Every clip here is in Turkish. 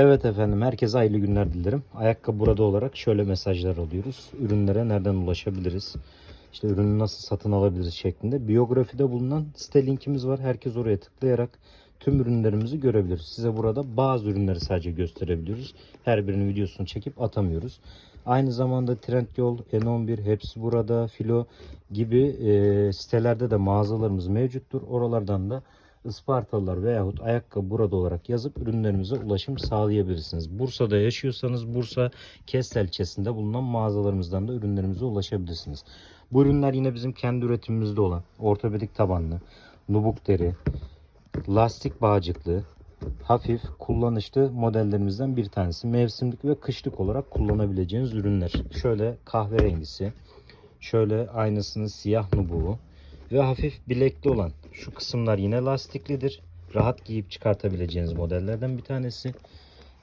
Evet efendim herkese hayırlı günler dilerim. Ayakkabı burada olarak şöyle mesajlar alıyoruz. Ürünlere nereden ulaşabiliriz? İşte ürünü nasıl satın alabiliriz şeklinde. Biyografide bulunan site linkimiz var. Herkes oraya tıklayarak tüm ürünlerimizi görebilir. Size burada bazı ürünleri sadece gösterebiliyoruz. Her birinin videosunu çekip atamıyoruz. Aynı zamanda Trendyol, N11 hepsi burada, Filo gibi e, sitelerde de mağazalarımız mevcuttur. Oralardan da Ispartalılar veyahut ayakkabı burada olarak yazıp ürünlerimize ulaşım sağlayabilirsiniz. Bursa'da yaşıyorsanız Bursa Kestel ilçesinde bulunan mağazalarımızdan da ürünlerimize ulaşabilirsiniz. Bu ürünler yine bizim kendi üretimimizde olan ortopedik tabanlı, nubuk deri, lastik bağcıklı, hafif kullanışlı modellerimizden bir tanesi. Mevsimlik ve kışlık olarak kullanabileceğiniz ürünler. Şöyle kahverengisi, şöyle aynısının siyah nubuğu ve hafif bilekli olan şu kısımlar yine lastiklidir. Rahat giyip çıkartabileceğiniz modellerden bir tanesi.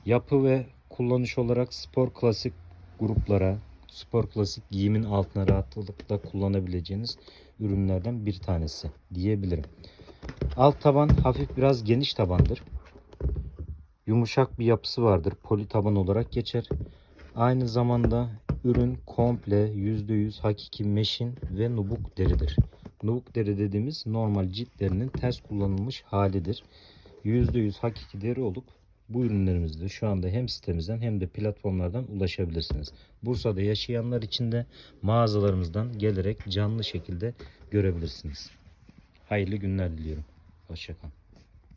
Yapı ve kullanış olarak spor klasik gruplara, spor klasik giyimin altına rahatlıkla kullanabileceğiniz ürünlerden bir tanesi diyebilirim. Alt taban hafif biraz geniş tabandır. Yumuşak bir yapısı vardır. Poli taban olarak geçer. Aynı zamanda ürün komple %100 hakiki meşin ve nubuk deridir. Nubuk deri dediğimiz normal cilt derinin ters kullanılmış halidir. %100 hakiki deri olup bu ürünlerimizde şu anda hem sitemizden hem de platformlardan ulaşabilirsiniz. Bursa'da yaşayanlar için de mağazalarımızdan gelerek canlı şekilde görebilirsiniz. Hayırlı günler diliyorum. Hoşçakalın.